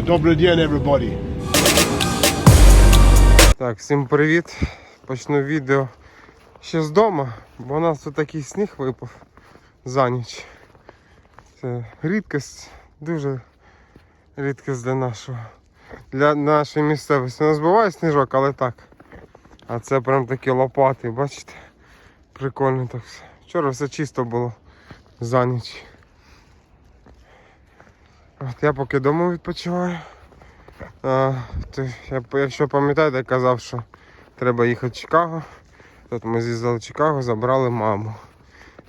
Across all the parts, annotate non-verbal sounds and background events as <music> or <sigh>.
Добрий день, everybody. Так, всім привіт. Почну відео ще з дому, бо у нас тут такий сніг випав за ніч. Це рідкість, дуже рідкість для нашого. Для нашої місцевості. У нас буває сніжок, але так. А це прям такі лопати, бачите? Прикольно так все. Вчора все чисто було за ніч. От я поки вдома відпочиваю. А, то я, якщо пам'ятаєте, казав, що треба їхати в Чикаго. Тут ми з'їздили в Чикаго, забрали маму.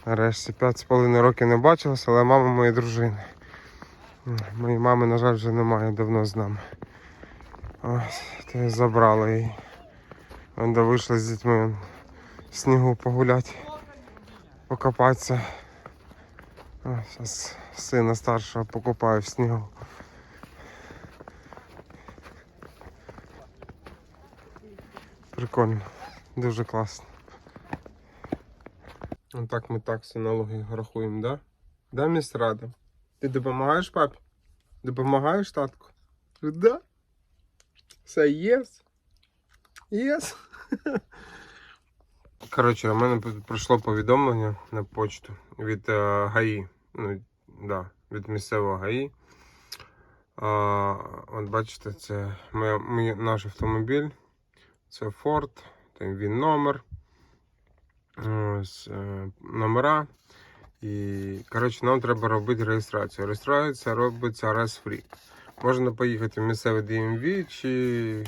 Нарешті 5,5 років не бачилися, але мама моєї дружини. Моєї мами, на жаль, вже немає давно з нами. Ось, то я забрала її. Вона вийшла з дітьми снігу погуляти, покопатися. Зараз сина старшого покупаю в снігу. Прикольно, дуже класно. Отак ми такси налоги рахуємо, да? Да, міс Рада? Ти допомагаєш папі? Допомагаєш татку? Да? Say yes? Yes? Коротше, у мене п- прийшло повідомлення на почту від е, ГАІ. Ну, да, від місцевого ГАІ. А, от бачите, це моя, мій, наш автомобіль. Це Ford, там він номер, ось, е, номера. І коротше, нам треба робити реєстрацію. Реєстрація робиться раз free. Можна поїхати в місцеве DMV чи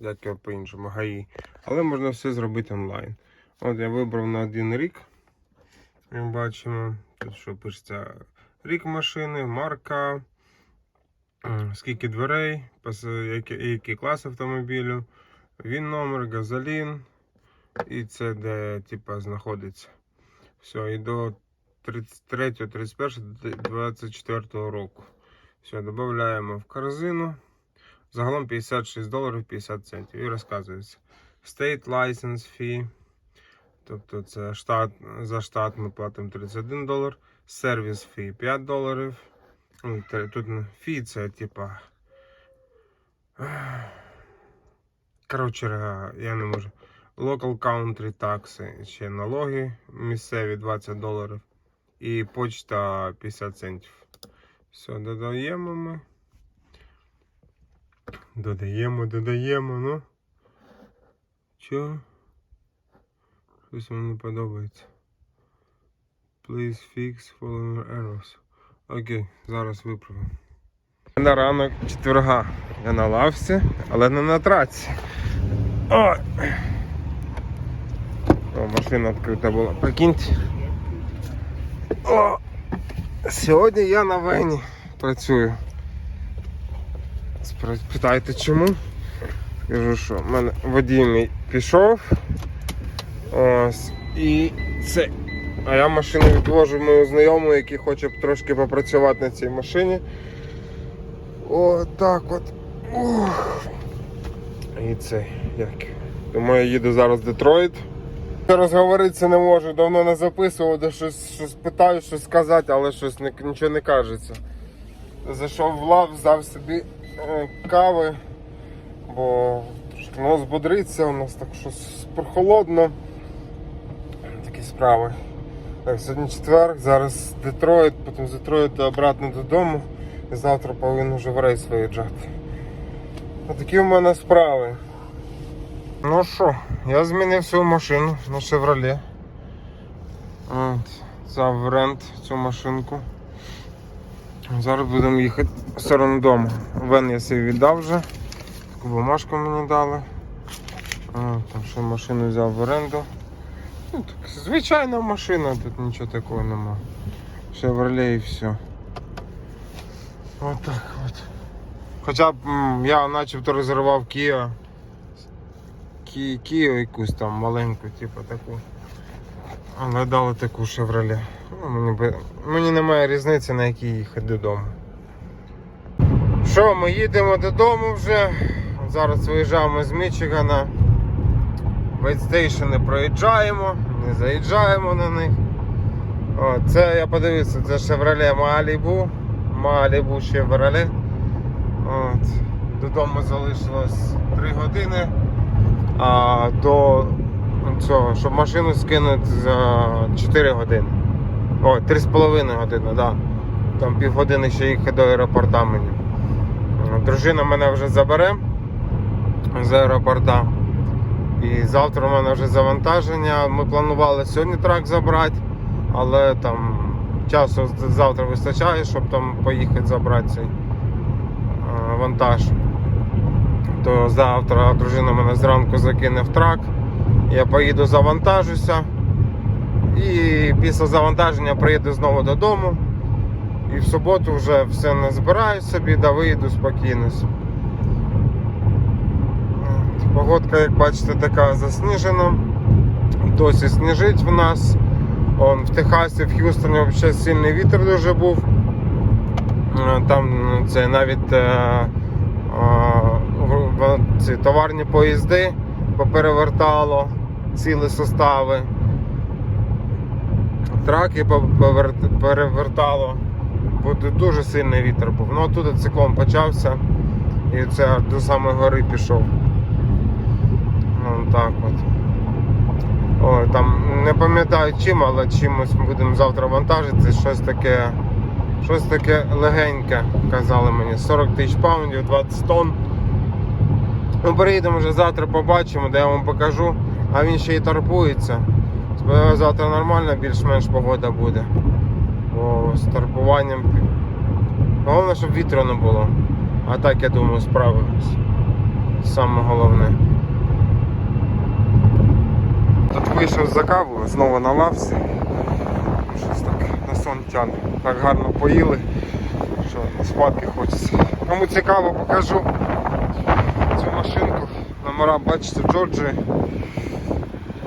як його по-іншому, ГАІ. Але можна все зробити онлайн. От я вибрав на один рік. Як бачимо, тут що пишеться рік машини, марка, скільки дверей, який клас автомобілю. Він номер, газолін. І це де типа знаходиться. Все, і до 33, 31, 24 року. Все, додаємо в корзину. Загалом 56 доларів 50 центів. І розказується. State license fee. Тобто це штат, за штат ми платимо 31 долар. Сервіс фі 5 доларів. Ну, Тут фі це типа. Коротше, я не можу. Local country такси, ще налоги місцеві 20 доларів. І почта 50 центів. Все, додаємо ми. Додаємо, додаємо, ну. Чо? Щось мені не подобається. Please fix following errors. Окей, зараз виправимо. На ранок четверга. Я на лавці, але не на траці. Ой. О, машина відкрита була. Прикиньте. О! Сьогодні я на вені працюю. Питаєте чому? Скажу, що в мене водій пішов. Ось. І це. А я машину відвожу мою знайому, який хоче трошки попрацювати на цій машині. О, так от. Ух. І це як. Тому я їду зараз в Детройт. Розговоритися не можу, давно не записував, де щось, щось питаю, щось сказати, але щось не, нічого не кажеться. Зайшов в лав, взяв собі кави, бо трошки нос у нас так щось прохолодно. Такі справи. Так, сьогодні четвер, зараз Детройт, потім з Детройта обратно додому. І завтра повинен вже в рейс виїжджати. Отакі в мене справи. Ну що, я змінив свою машину на. От, взяв в рент цю машинку. Зараз будемо їхати в сторону дому. Вен я собі віддав вже. Таку бумажку мені дали. Там ще машину взяв в оренду. Ну, так, звичайна машина, тут нічого такого нема. Chevrolet і все. От так от. Хоча б я начебто резервував Kia. Kia якусь там маленьку, типу таку. Але дали таку Chevrolet. Ну, мені, би... мені немає різниці, на якій їхати додому. Що, ми їдемо додому вже. Зараз виїжджаємо з Мічигана. Вейтстейшени проїжджаємо, не заїжджаємо на них. О, це я подивився, це Chevrolet Malibu. Malibu Chevrolet. От. Додому залишилось 3 години. А до цього, щоб машину скинути за 4 години. О, 3,5 години, так. Да. Там півгодини ще їхати до аеропорта мені. Дружина мене вже забере з аеропорта. І завтра у мене вже завантаження. Ми планували сьогодні трак забрати, але там часу завтра вистачає, щоб там поїхати забрати цей е, вантаж. То завтра дружина мене зранку закине в трак, я поїду завантажуся. І після завантаження приїду знову додому. І в суботу вже все не збираю собі, да виїду спокійно. Погодка, як бачите, така засніжена. Досі сніжить в нас. Он, в Техасі, в Х'юстоні взагалі сильний вітер дуже був. Е, Там ну, це навіть е, е, ці товарні поїзди поперевертало цілі состави. Траки перевертало. Бо дуже сильний вітер був. Ну тут циклон почався і це до самої гори пішов. Ну, так от. Ой, там не пам'ятаю чим, але чимось будемо завтра вантажити. Щось таке, щось таке легеньке, казали мені. 40 тисяч паундів, 20 тонн. Ну, приїдемо вже завтра, побачимо, де я вам покажу. А він ще й торпується. Сподіваюся, завтра нормальна, більш-менш погода буде. О, з торпуванням. Головне, щоб вітру не було. А так, я думаю, справимось. Саме головне. Тут вийшов за каву, знову на лавці. Щось так на сон тягне. Так гарно поїли, що спадки хочеться. Кому цікаво, покажу. Номера бачите, Джорджі.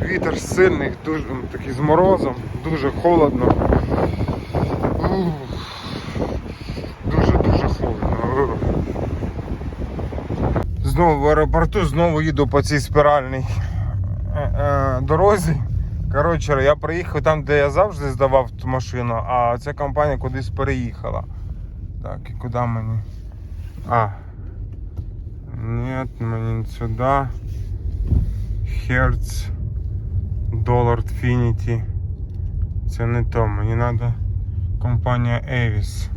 Вітер сильний, дуже м, такий з морозом, дуже холодно. Дуже-дуже холодно. Знову в аеропорту, знову їду по цій спіральній е, е, дорозі. Коротше, я приїхав там, де я завжди здавав ту машину, а ця компанія кудись переїхала. Так, і куди мені? А. Ні, мені сюди. Hertz. Dollar Infinity. Це не то, мені треба компанія Avis.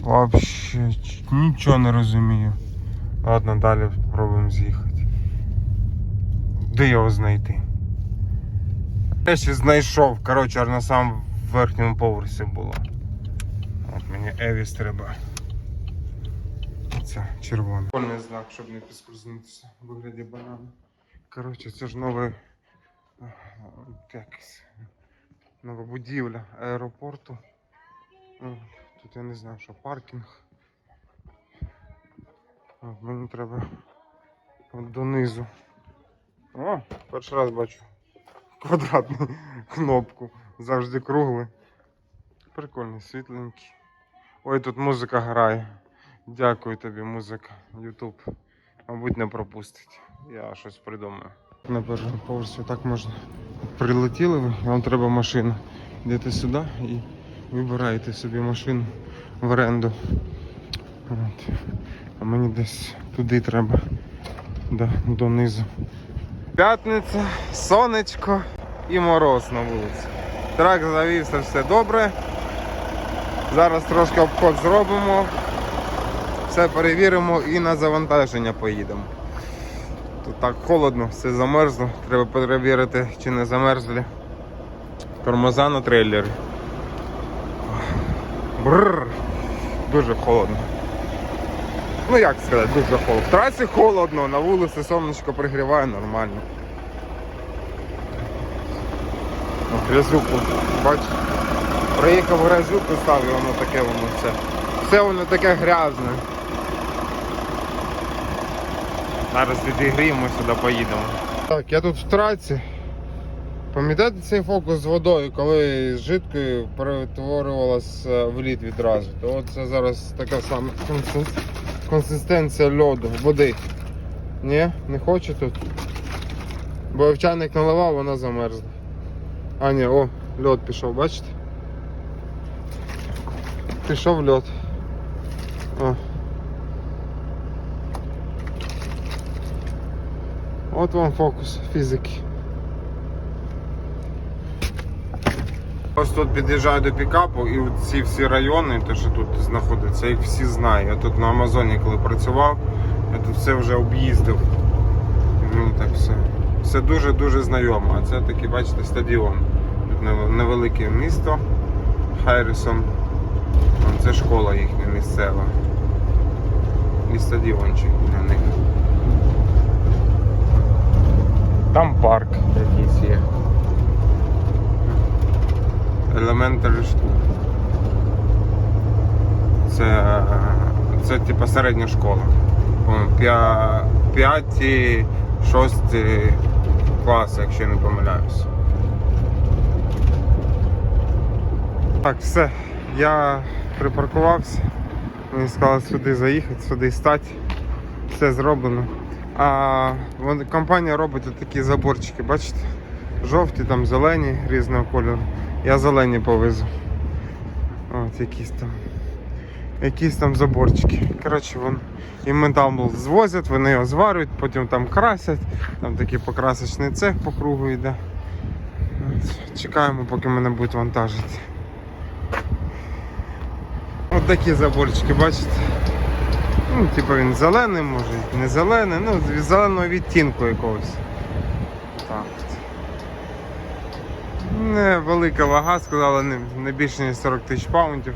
Вообще нічого не розумію. Ладно, далі спробуємо з'їхати. Де його знайти? Я ще знайшов, коротше, аж на самому верхньому поверсі було. От мені Евіс треба. Це червоний. Польний знак, щоб не підскользнутися в вигляді банана. Коротше, це ж новий е, нова будівля аеропорту. Тут я не знаю, що паркінг. Мені треба донизу. О, перший раз бачу квадратну <laughs> кнопку. Завжди круглий. Прикольний, світленький. Ой, тут музика грає. Дякую тобі, музика. Ютуб. Мабуть, не пропустить. Я щось придумаю. На першому поверсі так можна. Прилетіли ви, вам треба машина. Йдете сюди і вибираєте собі машину в оренду. От. А мені десь туди треба. Да, донизу. П'ятниця, сонечко і мороз на вулиці. Трак завівся, все добре. Зараз трошки обход зробимо. Все перевіримо і на завантаження поїдемо. Тут так холодно, все замерзло. Треба перевірити, чи не замерзлі. Тормоза на трейлері. Бррр. Дуже холодно. Ну як сказати, дуже холодно. В трасі холодно, на вулиці сонечко пригріває нормально. Грязюку, бачиш? Приїхав грязюку став і воно таке воно все. Все воно таке грязне. Зараз відігріємо сюди поїдемо. Так, я тут в траці. Пам'ятаєте цей фокус з водою, коли з жидкою перетворювалася в лід відразу? То це зараз така сама консистенція льоду, води. Ні, не хоче тут. Бо я в чайник наливав, вона замерзла. А ні, о, льод пішов, бачите? Пішов льот. О. От вам фокус фізики. Ось тут під'їжджаю до пікапу і ці всі райони, те, що тут знаходиться, їх всі знаю. Я тут на Амазоні, коли працював, я тут все вже об'їздив. Ну так все. Все дуже-дуже знайомо. А це такий, бачите, стадіон. Тут невелике місто Хайрісон. Це школа їхня місцева. І стадіончик для них. Там парк якийсь є. Elementary School. Це, це типа середня школа. По-моєму, п'я- П'яті, шості класи, якщо я не помиляюсь. Так, все. Я припаркувався. Мені сказали сюди заїхати, сюди стати. Все зроблено. А компанія робить такі заборчики, бачите? Жовті, там зелені різного кольору. Я зелені повезу. От якісь там. Якісь там заборчики. Коротше, вон і метал звозять, вони його зварюють, потім там красять. Там такий покрасочний цех по кругу йде. От, Чекаємо, поки мене будуть вантажити. Такі заборчики, бачите? Ну, типу він зелений, може, не зелений, ну, зеленого відтінку якогось. Так. Невелика вага, сказала, не, не більше ніж 40 тисяч паундів.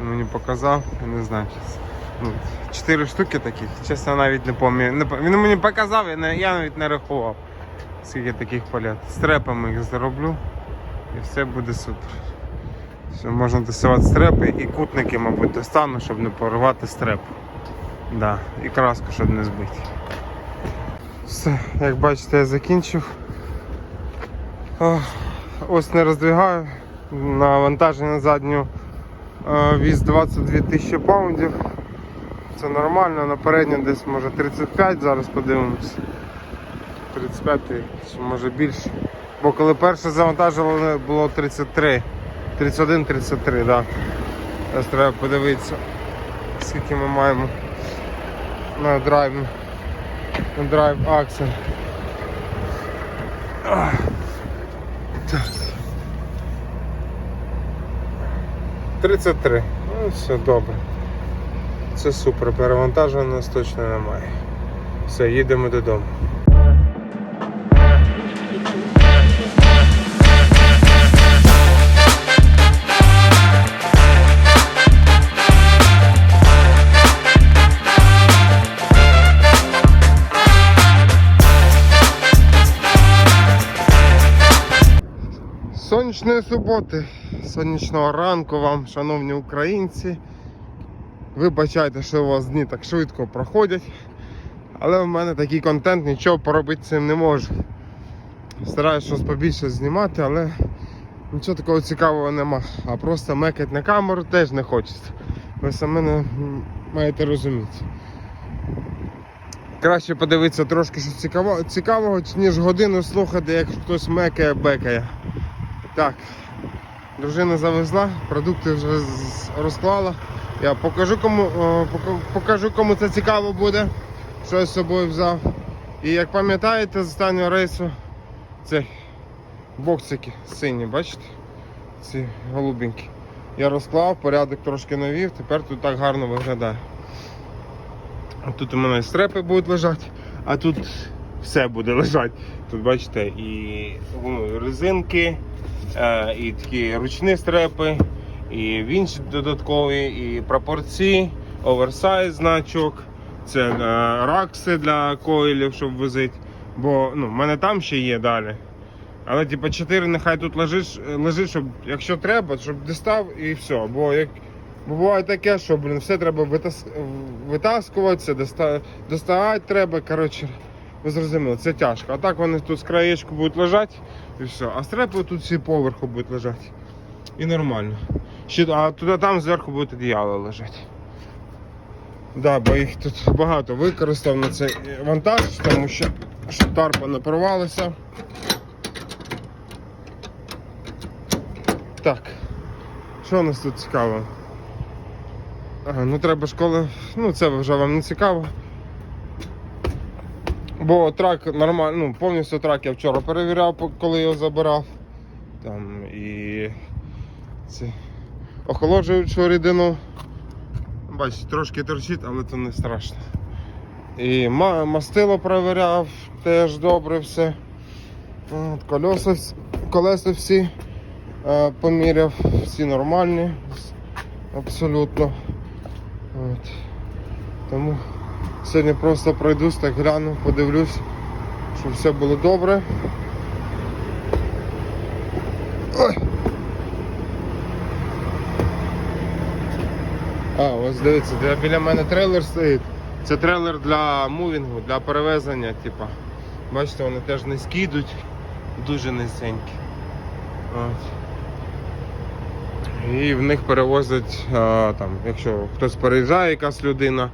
Він мені показав, я не знаю. Ну, чотири штуки таких, чесно, навіть не пам'ятаю. Він мені показав, я, я навіть не рахував, скільки таких палет. Стрепами їх зароблю і все буде супер. Все, можна досивати стрепи і кутники, мабуть, достану, щоб не порвати стреп. Да, і краску, щоб не збити. Все, як бачите, я закінчив. Ось не роздвигаю. Навантаження на задню е, віз 22 тисячі паундів. Це нормально, на передню десь може 35, зараз подивимось. 35 чи може більше. Бо коли перше завантажували було 33. 31-33, так. Да. Зараз треба подивитися, скільки ми маємо на драйв. На драйв аксель. Так. 33. Ну, все добре. Це супер. Перевантаження у нас точно немає. Все, їдемо додому. Сонячної суботи, сонячного ранку вам, шановні українці. Вибачайте, що у вас дні так швидко проходять. Але в мене такий контент, нічого поробити цим не можу. Стараюсь щось побільше знімати, але нічого такого цікавого нема. А просто мекати на камеру теж не хочеться. Ви саме не маєте розуміти. Краще подивитися трошки щось цікавого, ніж годину слухати, як хтось мекає, бекає. Так, дружина завезла, продукти вже розклала. Я покажу кому, покажу кому це цікаво буде, що я з собою взяв. І як пам'ятаєте з останнього рейсу, це боксики сині, бачите? Ці голубенькі. Я розклав, порядок трошки навів, тепер тут так гарно виглядає. Тут у мене стрепи будуть лежати, а тут все буде лежати. Тут бачите, і ну, резинки, е, і такі ручні стрепи, і вінч додаткові, і прапорці, оверсайз значок. Це е, ракси для коїлів, щоб возити. Бо ну, в мене там ще є далі. Але типу 4 нехай тут лежить, лежить, щоб якщо треба, щоб дістав і все. Бо як бо буває таке, що блін, все треба витас... витаскуватися, доста... доставати треба. Коротше, ви зрозуміли, це тяжко. А так вони тут з краєчку будуть лежати і все. А стрепи тут всі поверху будуть лежати. І нормально. Ще, а туди там зверху будуть одіяло лежати. Да, бо їх тут багато використав на цей вантаж, тому що щоб тарпа не порвалася. Так, що у нас тут цікаво? Ага, ну треба школи, ну це вже вам не цікаво. Бо трак нормально, ну повністю трак я вчора перевіряв, коли його забирав. Там і це охолоджуючу рідину. Бачите, трошки торчить, але це не страшно. І мастило перевіряв, теж добре все. Колеса, колеса всі е, поміряв, всі нормальні, абсолютно. От. Тому сьогодні просто пройдусь, так гляну, подивлюсь, щоб все було добре. Ой. А, ось дивіться, біля мене трейлер стоїть. Це трейлер для мувінгу, для перевезення, типа. Бачите, вони теж низькі йдуть, дуже низенькі. От. І в них перевозять, а, там, якщо хтось переїжджає, якась людина,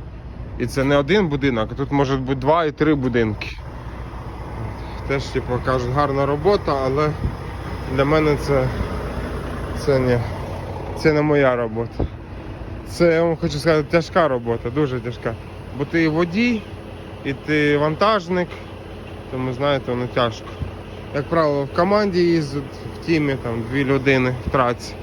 і це не один будинок, а тут можуть бути два і три будинки. Теж, типу, кажуть, гарна робота, але для мене це, це, не, це не моя робота. Це я вам хочу сказати тяжка робота, дуже тяжка. Бо ти водій, і ти вантажник, тому знаєте, воно тяжко. Як правило, в команді їздять, в тімі там дві людини в траці.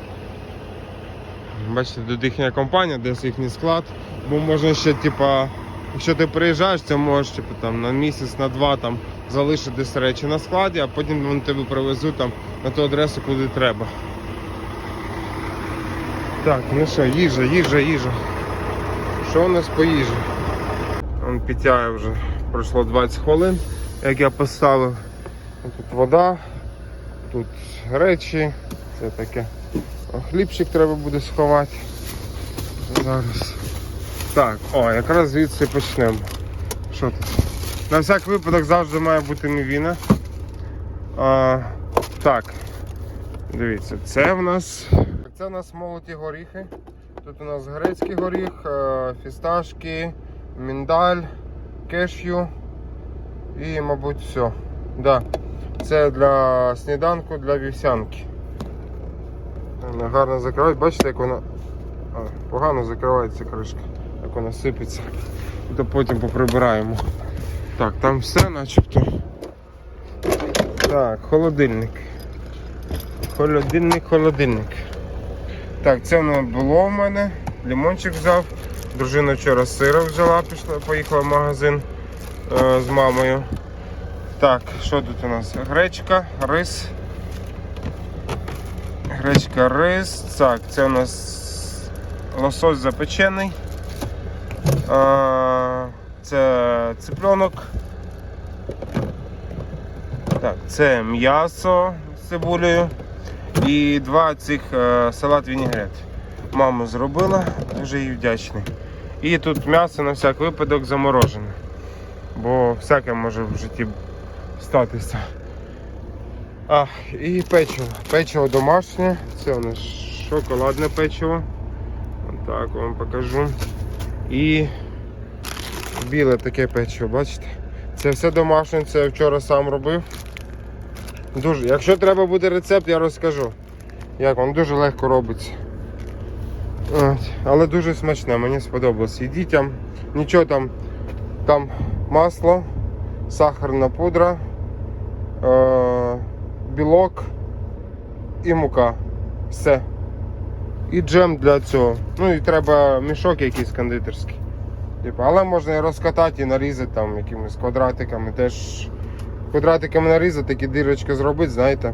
Бачите, тут їхня компанія, десь їхній склад. Бо можна ще, типа, якщо ти приїжджаєш, це можеш типу, там, на місяць, на два там, залишити десь речі на складі, а потім вони тебе привезуть там, на ту адресу, куди треба. Так, ну що, їжа, їжа, їжа. Що у нас по їжі? Он підтягує вже пройшло 20 хвилин, як я поставив. Тут вода, тут речі, це таке. Хлібчик треба буде сховати. Зараз. Так, о, якраз звідси почнемо. Що тут? На всяк випадок завжди має бути мівіна. А, так. Дивіться, це в нас. Це у нас молоті горіхи. Тут у нас грецький горіх, е, фісташки, міндаль, кешю і, мабуть, все. Да. Це для сніданку, для вівсянки. Гарно закривають, бачите, як вона а, погано закривається кришка, як вона сипеться. То потім поприбираємо. Так, там все начебто. Так, холодильник. Холодильник, холодильник. Так, це воно було в мене. Лімончик взяв. Дружина вчора сира взяла, пішла, поїхала в магазин е, з мамою. Так, що тут у нас? Гречка, рис. Гречка, рис. Так, це у нас лосось запечений. Це цыпленок. Так, це м'ясо з цибулею. І два цих е, салат вінігрет. Мама зробила, дуже їй вдячний. І тут м'ясо на всяк випадок заморожене. Бо всяке може в житті статися. А, і печиво. Печиво домашнє. Це у нас шоколадне печиво. Так вам покажу. І біле таке печиво, бачите? Це все домашнє, це я вчора сам робив. Дуже. Якщо треба буде рецепт, я розкажу. Як він дуже легко робиться. Але дуже смачне, мені сподобалось. І дітям нічого там, там масло, сахарна пудра, е- білок і мука. Все. І джем для цього. Ну і треба мішок якийсь кондитерський. Типу, але можна і розкатати і нарізати там якимись квадратиками. Теж квадратиками нарізати, такі дірочки зробити, знаєте.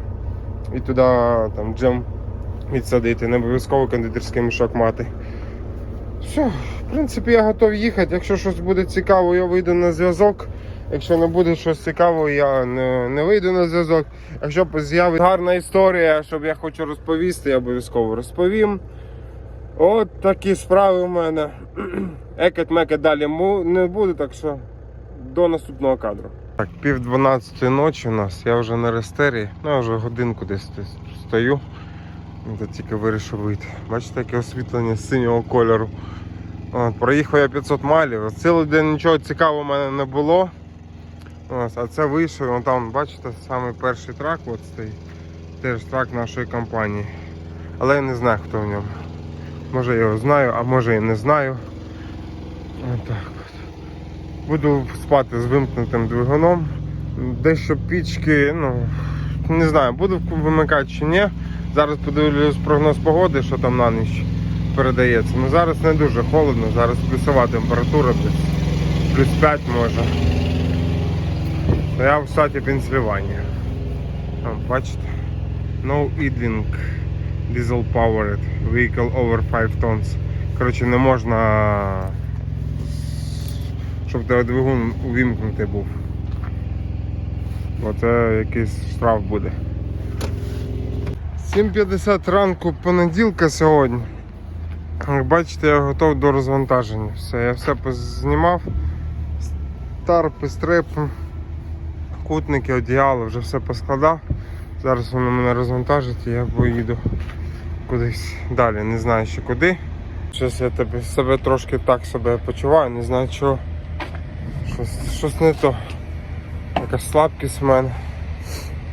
І туди там джем відсадити. Не обов'язково кондитерський мішок мати. Все, в принципі, я готовий їхати. Якщо щось буде цікаво, я вийду на зв'язок. Якщо не буде щось цікавого, я не, не вийду на зв'язок. Якщо з'явиться гарна історія, щоб я хочу розповісти, я обов'язково розповім. От такі справи у мене. <clears throat> Екет-мекет далі не буде, так що до наступного кадру. Так, пів дванадцятої ночі у нас, я вже на рестері, ну я вже годинку десь стою. Тут тільки вирішив вийти. Бачите, яке освітлення синього кольору. От, проїхав я 500 майлів. Цілий день нічого цікавого в мене не було. Ось, а це вийшов, вон там, бачите, самий перший трак от стоїть. Теж трак нашої компанії. Але я не знаю, хто в ньому. може я його знаю, а може і не знаю. Отак от. Буду спати з вимкнутим двигуном. Дещо пічки, ну не знаю, буду вимикати чи ні. Зараз подивлюсь прогноз погоди, що там на ніч передається. Ну зараз не дуже холодно, зараз плюсова температура плюс 5 може. Я в штаті Пенсильванія. Там, бачите? No idling diesel powered vehicle over 5 tons. Коротше, не можна, щоб тебе двигун увімкнутий був. Бо це якийсь штраф буде. 7.50 ранку понеділка сьогодні. Як бачите, я готов до розвантаження. Все, я все познімав. Тарпи, стрипи, кутники, одіяло, вже все поскладав. Зараз воно мене розвантажить і я поїду кудись далі. Не знаю ще куди. Щось я тебе, себе трошки так себе почуваю, не знаю чого. Щось, щось не то. Якась слабкість в мене.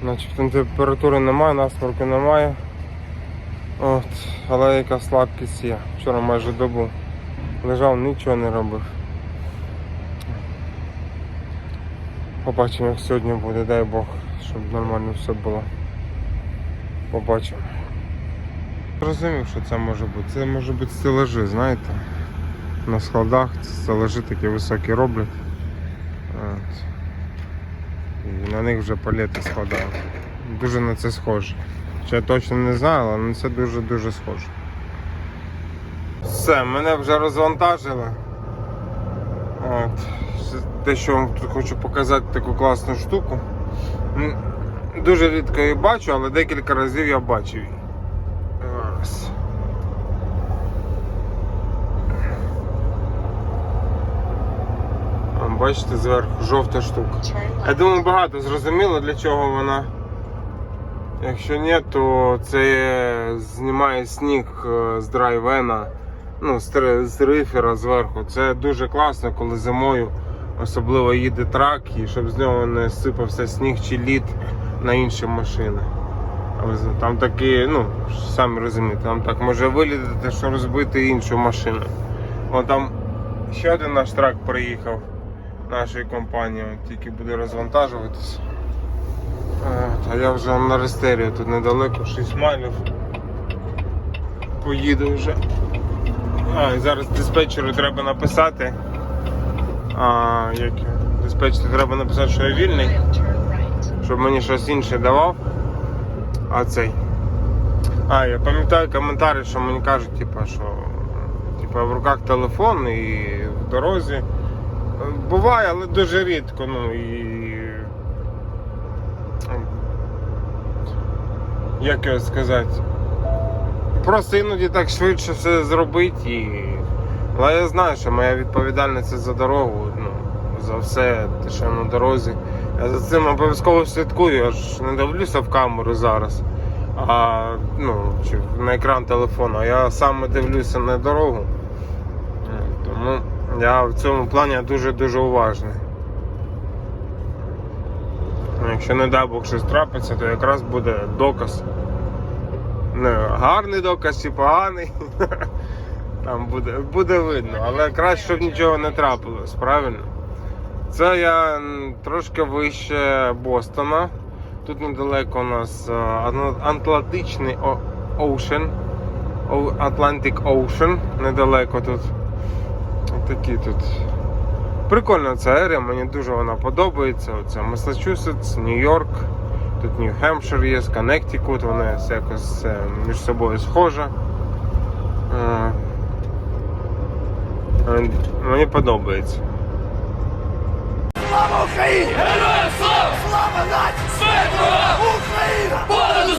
Начебто температури немає, насморку немає. От, але яка слабкість є. Вчора майже добу лежав, нічого не робив. Побачимо, як сьогодні буде, дай Бог, щоб нормально все було. Побачимо. Розумів, що це може бути. Це може бути стелажі, знаєте. На складах стелажі такі високі роблять. І на них вже палети складали. Дуже на це схоже. Ще я точно не знаю, але на це дуже-дуже схоже. Все, мене вже розвантажили. От. Дещо вам тут хочу показати таку класну штуку. Дуже рідко її бачу, але декілька разів я бачив її. Зараз. А, Бачите, зверху жовта штука. Я думаю, багато зрозуміло, для чого вона. Якщо ні, то це знімає сніг е, з драйвена, ну, з рифера зверху. Це дуже класно, коли зимою особливо їде трак, і щоб з нього не сипався сніг чи лід на інші машини. Там такі, ну, самі розумієте, там так може вилітати, що розбити іншу машину. О, там ще один наш трак приїхав нашої компанії, тільки буде розвантажуватися. От, А я вже на Рестерію тут недалеко, 6 майлів. Поїду вже. А, і зараз диспетчеру треба написати. А, як його? диспетчеру треба написати, що я вільний, щоб мені щось інше давав. А цей. А, я пам'ятаю коментарі, що мені кажуть, типа, що типа, в руках телефон і в дорозі. Буває, але дуже рідко. Ну і. Як його сказати? Просто іноді так швидше все зробити і. Але я знаю, що моя відповідальність за дорогу, ну, за все, те, що на дорозі. Я за цим обов'язково слідкую, я ж не дивлюся в камеру зараз, а ну, чи на екран телефону, а я саме дивлюся на дорогу. Ну, Тому я в цьому плані дуже-дуже уважний. Ну, Якщо не дай Бог щось трапиться, то якраз буде доказ. Не гарний доказ чи поганий. <laughs> Там буде, буде видно, але краще, щоб нічого не трапилось, правильно? Це я трошки вище Бостона. Тут недалеко у нас е, Атлантичний О- Ocean. О- Atlantic Ocean недалеко тут. Такі тут. Прикольна ця ерія, мені дуже вона подобається. Оце Масачусетс, Нью-Йорк, тут Нью-Хемпшир є, Коннектикут, вони якось е, між собою схожі. Е, е, Мені подобається. Слава Україні! Героям слава! Слава нації! Україна!